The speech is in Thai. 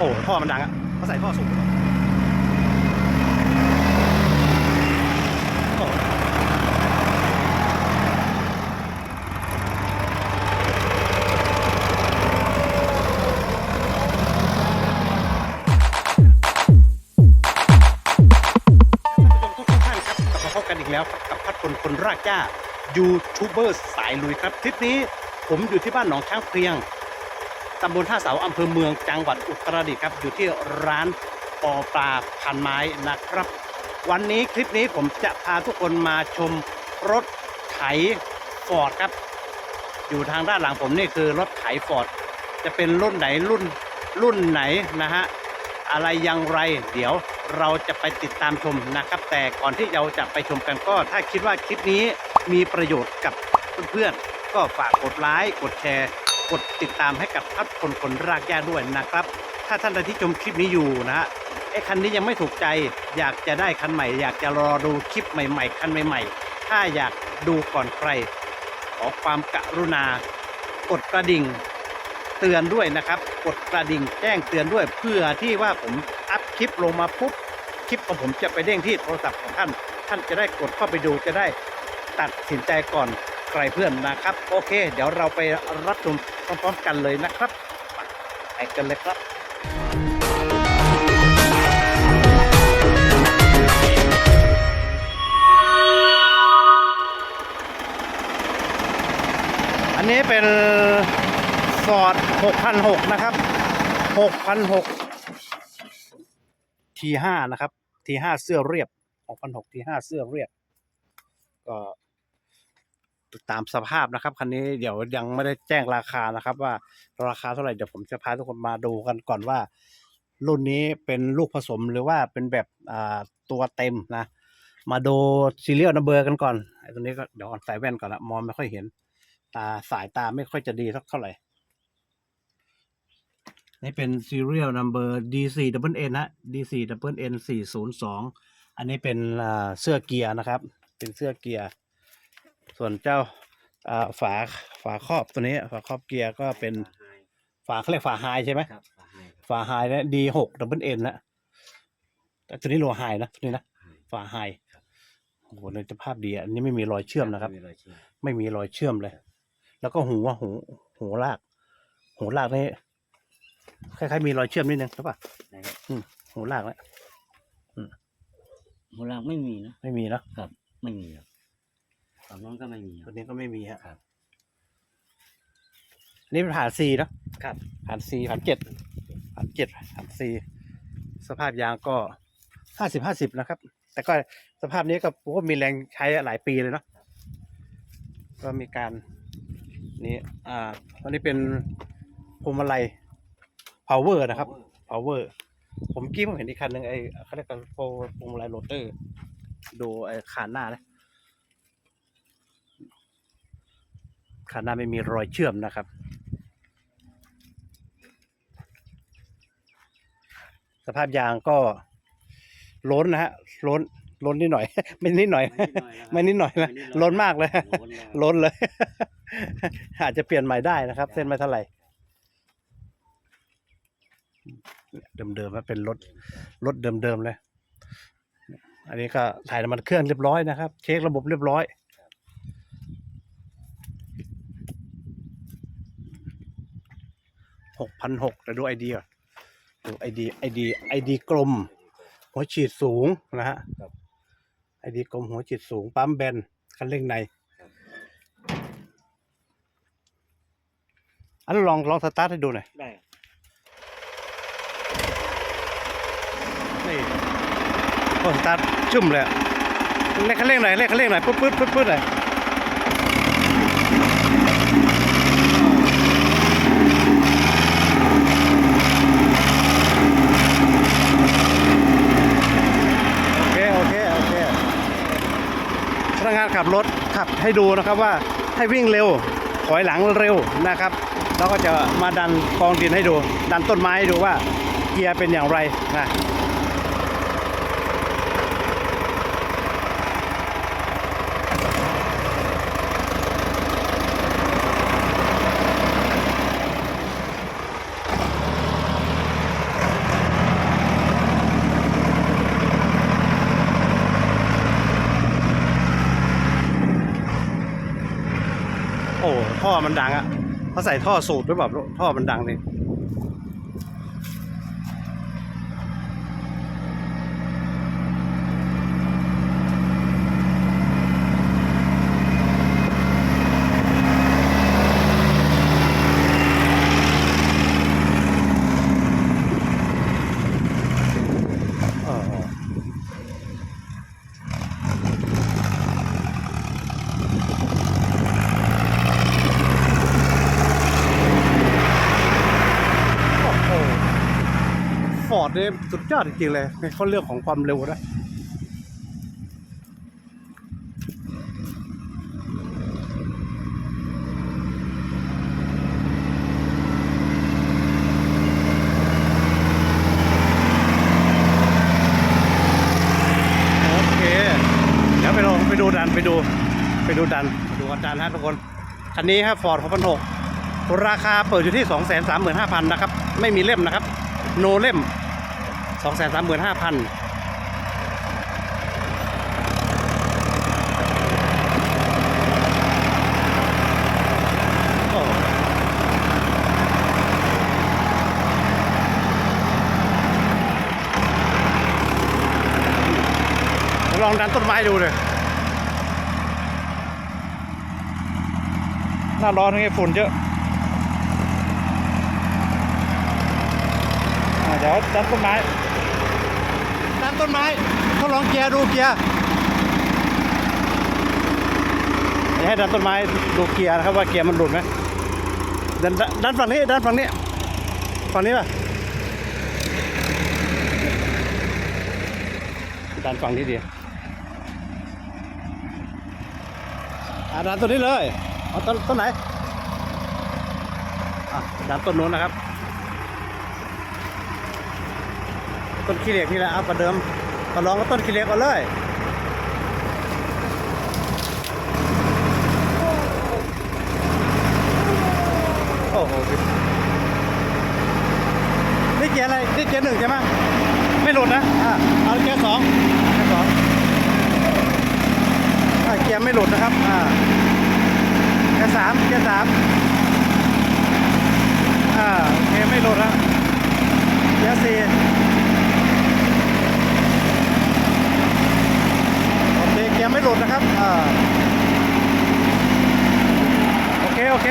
โอ้ท่อมันดังอะเขาใส่ท่อสูงโอ้ทุกท่านครับกลับมาพบกันอีกแล้วกับพัดคนคนรากจ้ายูทูบเบอร์สายลุยครับ ทริปนี้ผมอยู่ที่บ้านหนองช้างเพียง ตำบลท่าเสาอำเภอเมืองจังหวัดอุตรดิตถ์ครับ อยู่ที่ร้านปอปลาพันไม้นะครับ วันนี้คลิปนี้ผมจะพาทุกคนมาชมรถไถฟอร์ดครับ อยู่ทางด้านหลังผมนี่คือรถไถฟอร์ดจะเป็นรุ่นไหนรุ่นรุ่นไหนนะฮะอะไรอยังไร เดี๋ยวเราจะไปติดตามชมนะครับ แต่ก่อนที่เราจะไปชมกันก็ ถ้าคิดว่าคลิปนี้มีประโยชน์กับเพื่อนๆก็ฝากกดไลค์กดแชร์ กดติดตามให้กับพัดคนคนรากหญ้าด้วยนะครับ ถ้าท่านใดที่ชมคลิปนี้อยู่นะฮะไอ้คันนี้ยังไม่ถูกใจ อยากจะได้คันใหม่ อยากจะรอดูคลิปใหม่ ๆ คันใหม่ ๆ ถ้าอยากดูก่อนใคร ขอความกรุณากดกระดิ่งเตือนด้วยนะครับ กดกระดิ่งแจ้งเตือนด้วยเพื่อที่ว่าผมอัพคลิปลงมาปุ๊บคลิปของผมจะไปเด้งที่โทรศัพท์ของท่าน ท่านจะได้กดเข้าไปดูจะได้ตัดสินใจก่อน ใครเพื่อนนะครับ โอเค เดี๋ยวเราไปรับชมพร้อมๆกันเลยนะครับไปกันเลยครับอันนี้เป็นฟอร์ด6,600นะครับ6,600 T5 นะครับ T5 เสื้อเรียบ6,600 T5 เสื้อเรียบ ก็ ตามสภาพนะครับคันนี้เดี๋ยวยังไม่ได้แจ้งราคานะครับ ว่าราคาเท่าไหร่เดี๋ยวผมจะพาทุกคนมาดูกันก่อนว่า รุ่นนี้เป็นลูกผสมหรือว่าเป็นแบบอ่าตัวเต็มนะ มาดูซีเรียลนัมเบอร์กันก่อนไอ้ตัวนี้ก็เดี๋ยวก่อนใส่แว่นก่อนละมองไม่ค่อยเห็น ตาสายตาไม่ค่อยจะดีสักเท่าไหร่นี่เป็น serial number D4 double N นะ D4 double N 402อันนี้เป็นเสื้อเกียร์นะครับ เป็นเสื้อเกียร์ ส่วนเจ้าอ่าฝาฝาครอบตัวนี้ ฝาครอบเกียร์ก็เป็นฝาเขาเรียกฝาไฮใช่ไหมครับฝาให้ครับฝาไฮนะ D6 double N นะแต่ตัวนี้โลไฮนะตัวนี้นะให้ฝาไฮโอ้โหในสภาพดีอะอันนี้ไม่มีรอยเชื่อมนะครับไม่มีอยเชื่อมไม่มีรอยเชื่อมเลย แล้วก็หูว่าหูหูลากหูลากนี่คล้ายๆมีรอยเชื่อมนิดนึงใช่ปะนะครับหูลากแล้วหัวลากไม่มีนะไม่มีเนอะครับ ไม่มีครับ ฝั่งโน้นก็ไม่มีคตัรัวบ นี้ก็ไม่มีฮะครับ นี่เป็นผ่านซีเนอะผ่านซีผ่านเจ็ดผ่านเจ็ดผ่านซีสภาพยางก็ห้าสิบห้าสิบนะครับ แต่ก็สภาพนี้ก็ผมว่ามีแรงใช้หลายปีเลยเนาะก็มีการนี่อ่าตอนนี้เป็นพวงมาลัย power นะครับ power ผมกี้ผมเห็นอีกคันหนึ่งไอ้เขาเรียกกันโฟพวงมาลัยโรเตอร์ ดูไอ้คานหน้านะ คานหน้าไม่มีรอยเชื่อมนะครับสภาพยางก็ล้นนะฮะล้นล้นนิดหน่อย ไม่นิดหน่อย ไม่นิดหน่อยนะล้นมากเลยล้นแล้วล้นเลย อาจจะเปลี่ยนใหม่ได้นะครับ เส้นไม่เท่าไหร่เดิมๆมันเป็นรถรถเดิมๆเลย อันนี้ก็ถ่ายน้ำมันเครื่องเรียบร้อยนะครับ เช็คระบบเรียบร้อย หก พันหกแต่ดูไอเดียดูไอดีไอดีไอดีกลม หัวฉีดสูงนะฮะครับไอดีกลมหัวฉีดสูง ปั๊มแบนคันเร่งใน อันนลองลองสตาร์ทให้ดูหน่อยได้นี่พอสตาร์ทชุ่มเลยอะเร่งคันเร่งหน่อยเร่งคันเร่งหน่อยปึ๊ดปึ๊ดปึ๊ดปึ๊ดเลยโอเค โอเค โอเคพนักงาน ขับรถขับให้ดูนะครับว่าให้วิ่งเร็วถอยหลังเร็วนะครับแล้วก็จะมาดันกองดินให้ดู ดันต้นไม้ให้ดูว่าเกียร์เป็นอย่างไรนะ ท่อมันดังอะเขาใส่ท่อสูตรหรือเปล่าท่อมันดังนี่ ฟอร์ดเนี่ยสุดยอดจริงๆเลยในข้อเรื่องของความเร็วนะโอเคเดี๋ยวไปลองไปดูดันไปดูไปดูดันไปดูอาจารย์ฮะทุกคนคันนี้ครับฟอร์ด6 6 0ราคาเปิดอยู่ที่ 2 3 5 0 0 0 นะครับ ไม่มีเล่มนะครับ โนเล่ม2 3 5 5 0 0 0โอ้ลองดันต้นไม้ดูเลยหน้าร้อนนี่ฝุ่นเยอะอ่า เดี๋ยวดันต้นไม้ดันต้นไม้ทดลองเกียร์ดูเกียร์เดี๋ยวให้ดันต้นไม้ดูเกียร์นะครับว่าเกียร์มันหลุดไหมดันดันดันฝั่งนี้ดันฝั่งนี้ฝั่งนี้ป่ะดันฝั่งนี้ดีดันต้นนี้เลยเอาต้นต้นไหนดันต้นนู้นนะครับ ต้นขี้เหล็กนี่แหละเอาประเดิมก็ลองกับต้นขี้เหล็กเอาเลยโอ้โหนี่เกียร์อะไรนี่เกียร์หนึ่งใช่ไหมไม่หลุดนะอ่าเอาเกียร์สองเกียร์สองเกียร์ไม่หลุดนะครับอ่าเกียร์สามเกียร์สามอ่าโอเคไม่หลุดนะเกียร์สี่ ดนะครับอโอเค โอเค